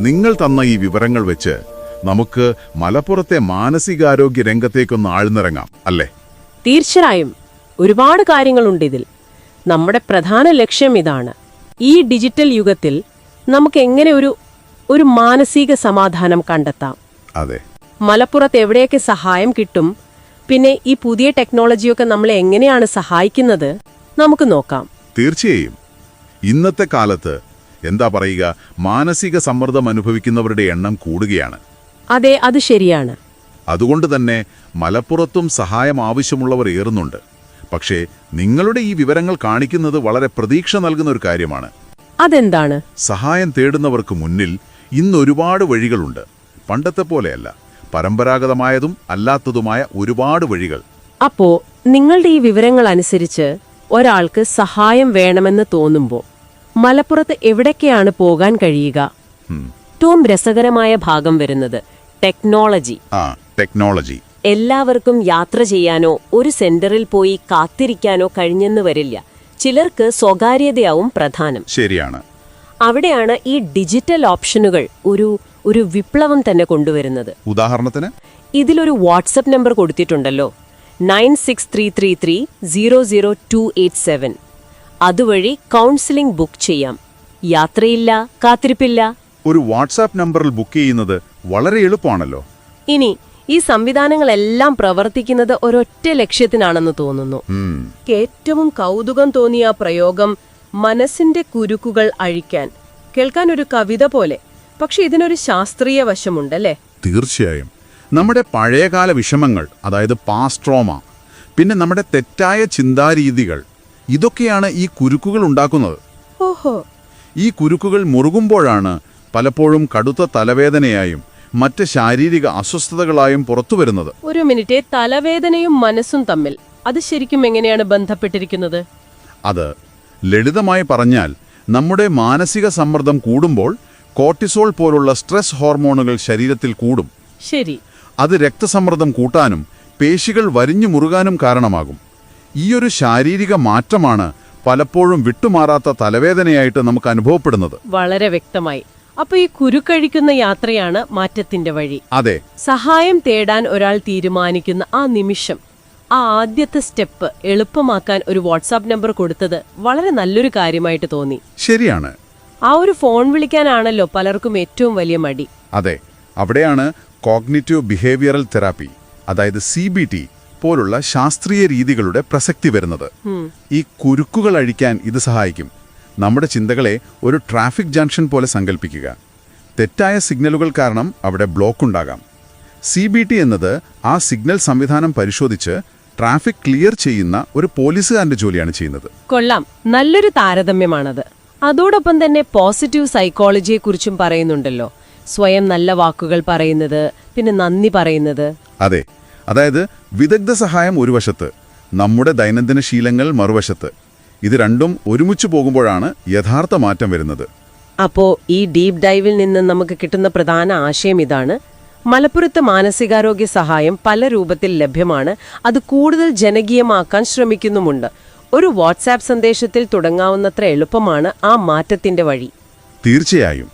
നിങ്ങൾ തന്ന ഈ വിവരങ്ങൾ വെച്ച് നമുക്ക് മലപ്പുറത്തെ മാനസികാരോഗ്യ രംഗത്തേക്കൊന്ന് ആഴ്ന്നിറങ്ങാം അല്ലേ? തീർച്ചയായും. ഒരുപാട് കാര്യങ്ങളുണ്ട് ഇതിൽ. നമ്മുടെ പ്രധാന ലക്ഷ്യം ഇതാണ്. ഈ ഡിജിറ്റൽ യുഗത്തിൽ നമുക്ക് എങ്ങനെ ഒരു ഒരു മാനസിക സമാധാനം കണ്ടെത്താം? അതെ. മലപ്പുറത്ത് എവിടെയൊക്കെ സഹായം കിട്ടും? പിന്നെ ഈ പുതിയ ടെക്നോളജിയൊക്കെ നമ്മളെ എങ്ങനെയാണ് സഹായിക്കുന്നത്? നമുക്ക് നോക്കാം. തീർച്ചയായും. ഇന്നത്തെ കാലത്ത് എന്താ പറയുക മാനസിക സമ്മർദ്ദം അനുഭവിക്കുന്നവരുടെ എണ്ണം കൂടുകയാണ്. അതെ അത് ശരിയാണ്. അതുകൊണ്ട് തന്നെ മലപ്പുറത്തും സഹായം ആവശ്യമുള്ളവർ ഏറുന്നുണ്ട്. പക്ഷേ നിങ്ങളുടെ ഈ വിവരങ്ങൾ കാണിക്കുന്നത് വളരെ പ്രതീക്ഷ നൽകുന്ന ഒരു കാര്യമാണ്. അതെന്താണ്? സഹായം തേടുന്നവർക്ക് മുന്നിൽ ഇന്ന് ഒരുപാട് വഴികളുണ്ട്. പണ്ടത്തെ പോലെയല്ല. പരമ്പരാഗതമായതും അല്ലാത്തതുമായ ഒരുപാട് വഴികൾ. അപ്പോ നിങ്ങളുടെ ഈ വിവരങ്ങൾ അനുസരിച്ച് ഒരാൾക്ക് സഹായം വേണമെന്ന് തോന്നുമ്പോൾ മലപ്പുറത്ത് എവിടേക്കാണ് പോകാൻ കഴിയുക? ഏറ്റവും രസകരമായ ഭാഗം വരുന്നത് ടെക്നോളജി. ടെക്നോളജി. എല്ലാവർക്കും യാത്ര ചെയ്യാനോ ഒരു സെന്ററിൽ പോയി കാത്തിരിക്കാനോ കഴിഞ്ഞെന്ന് വരില്ല. ചിലർക്ക് സ്വകാര്യതയാവും പ്രധാനം. ശരിയാണ്. അവിടെയാണ് ഈ ഡിജിറ്റൽ ഓപ്ഷനുകൾ ഒരു ഒരു വിപ്ലവം തന്നെ കൊണ്ടുവരുന്നത്. ഉദാഹരണത്തിന്? ഇതിലൊരു WhatsApp number കൊടുത്തിട്ടുണ്ടല്ലോ. Nine six three three three zero zero two eight seven. അതുവഴി കൗൺസിലിംഗ് ബുക്ക് ചെയ്യാം. യാത്രയില്ല കാത്തിരിപ്പില്ല. ഒരു വാട്സാപ്പ് നമ്പറിൽ ബുക്ക് ചെയ്യുന്നത് വളരെ എളുപ്പമാണല്ലോ. ഇനി ഈ സംവിധാനങ്ങളെല്ലാം പ്രവർത്തിക്കുന്നത് ഒരൊറ്റ ലക്ഷ്യത്തിനാണെന്ന് തോന്നുന്നു. ഏറ്റവും കൗതുകം തോന്നിയ പ്രയോഗം മനസ്സിന്റെ കുരുക്കുകൾ അഴിക്കാൻ. കേൾക്കാൻ ഒരു കവിത പോലെ പക്ഷെ ഇതിനൊരു ശാസ്ത്രീയ വശമുണ്ടല്ലേ? തീർച്ചയായും. നമ്മുടെ പഴയകാല വിഷമങ്ങൾ അതായത് പാസ്ട്രോമ പിന്നെ നമ്മുടെ തെറ്റായ ചിന്താരീതികൾ ഇതൊക്കെയാണ് ഈ കുരുക്കുകൾ ഉണ്ടാക്കുന്നത്. ഓഹോ. ഈ കുരുക്കുകൾ മുറുകുമ്പോഴാണ് പലപ്പോഴും കടുത്ത തലവേദനയായും മറ്റ് ശാരീരിക അസ്വസ്ഥതകളായും പുറത്തു വരുന്നത്. ഒരു മിനിറ്റ് തലവേദനയും മനസ്സും തമ്മിൽ. അത് ശരിക്കും എങ്ങനെയാണ് ബന്ധപ്പെട്ടിരിക്കുന്നത്? അത് ലളിതമായി പറഞ്ഞാൽ നമ്മുടെ മാനസിക സമ്മർദ്ദം കൂടുമ്പോൾ കോർട്ടിസോൾ പോലുള്ള സ്ട്രെസ് ഹോർമോണുകൾ ശരീരത്തിൽ കൂടും. ശരി. അത് രക്തസമ്മർദ്ദം കൂട്ടാനും പേശികൾ വരിഞ്ഞു മുറുകാനും കാരണമാകും. ഈയൊരു ശാരീരിക മാറ്റമാണ് പലപ്പോഴും വിട്ടുമാറാത്ത തലവേദനയായിട്ട് നമുക്ക് അനുഭവപ്പെടുന്നത്. വളരെ വ്യക്തമായി. അപ്പൊ ഈ കുരുക്കഴിക്കുന്ന യാത്രയാണ് മാറ്റത്തിന്റെ വഴി. അതെ. സഹായം തേടാൻ ഒരാൾ തീരുമാനിക്കുന്ന ആ നിമിഷം ആ ആദ്യത്തെ സ്റ്റെപ്പ് എളുപ്പമാക്കാൻ ഒരു വാട്സാപ്പ് നമ്പർ കൊടുത്തത് വളരെ നല്ലൊരു കാര്യമായിട്ട് തോന്നി. ശരിയാണ്. ആ ഒരു ഫോൺ വിളിക്കാനാണല്ലോ പലർക്കും ഏറ്റവും വലിയ മടി. അതെ. അവിടെയാണ് കോഗ്നിറ്റീവ് ബിഹേവിയറൽ തെറാപ്പി അതായത് സി ബി ടി പോലുള്ള ശാസ്ത്രീയ രീതികളുടെ പ്രസക്തി വരുന്നത്. ഈ കുരുക്കുകൾ അഴിക്കാൻ ഇത് സഹായിക്കും. നമ്മുടെ ചിന്തകളെ ഒരു ട്രാഫിക് ജംഗ്ഷൻ പോലെ സങ്കല്പിക്കുക തെറ്റായ സിഗ്നലുകൾ കാരണം അവിടെ ബ്ലോക്ക് ഉണ്ടാകാം. സി ബി ടി എന്നത് ആ സിഗ്നൽ സംവിധാനം പരിശോധിച്ച് ട്രാഫിക് ക്ലിയർ ചെയ്യുന്ന ഒരു പോലീസുകാരന്റെ ജോലിയാണ് ചെയ്യുന്നത്. കൊള്ളാം. നല്ലൊരു താരതമ്യമാണത്. അതോടൊപ്പം തന്നെ പോസിറ്റീവ് സൈക്കോളജിയെക്കുറിച്ചും പറയുന്നുണ്ടല്ലോ. സ്വയം നല്ല വാക്കുകൾ പറയുന്നത് പിന്നെ നന്ദി പറയുന്നത്. അതെ. അതായത് വിദഗ്ധ സഹായം ഒരു വശത്ത് നമ്മുടെ ദൈനംദിന ശീലങ്ങൾ മറുവശത്ത്. ഇത് രണ്ടും ഒരുമിച്ച് പോകുമ്പോഴാണ് യഥാർത്ഥ മാറ്റം വരുന്നത്. അപ്പോ ഈ ഡീപ് ഡൈവിൽ നിന്ന് നമുക്ക് കിട്ടുന്ന പ്രധാന ആശയം ഇതാണ്. മലപ്പുറത്ത് മാനസികാരോഗ്യ സഹായം പല രൂപത്തിൽ ലഭ്യമാണ്. അത് കൂടുതൽ ജനകീയമാക്കാൻ ശ്രമിക്കുന്നുമുണ്ട്. ഒരു വാട്സാപ്പ് സന്ദേശത്തിൽ തുടങ്ങാവുന്നത്ര എളുപ്പമാണ് ആ മാറ്റത്തിന്റെ വഴി. തീർച്ചയായും.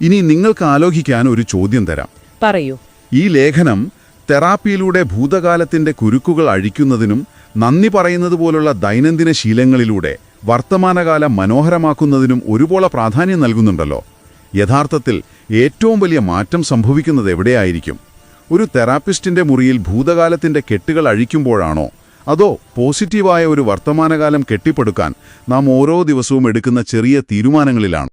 ഇനി നിങ്ങൾക്ക് ആലോചിക്കാൻ ഒരു ചോദ്യം തരാം. പറയൂ. ഈ ലേഖനം തെറാപ്പിയിലൂടെ ഭൂതകാലത്തിന്റെ കുരുക്കുകൾ അഴിക്കുന്നതിനും നന്ദി പറയുന്നത് പോലുള്ള ദൈനംദിന ശീലങ്ങളിലൂടെ വർത്തമാനകാലം മനോഹരമാക്കുന്നതിനും ഒരുപോലെ പ്രാധാന്യം നൽകുന്നുണ്ടല്ലോ. യഥാർത്ഥത്തിൽ ഏറ്റവും വലിയ മാറ്റം സംഭവിക്കുന്നത് എവിടെയായിരിക്കും? ഒരു തെറാപ്പിസ്റ്റിന്റെ മുറിയിൽ ഭൂതകാലത്തിന്റെ കെട്ടുകൾ അഴിക്കുമ്പോഴാണോ? അതോ പോസിറ്റീവായ ഒരു വർത്തമാനകാലം കെട്ടിപ്പടുക്കാൻ നാം ഓരോ ദിവസവും എടുക്കുന്ന ചെറിയ തീരുമാനങ്ങളിലാണോ?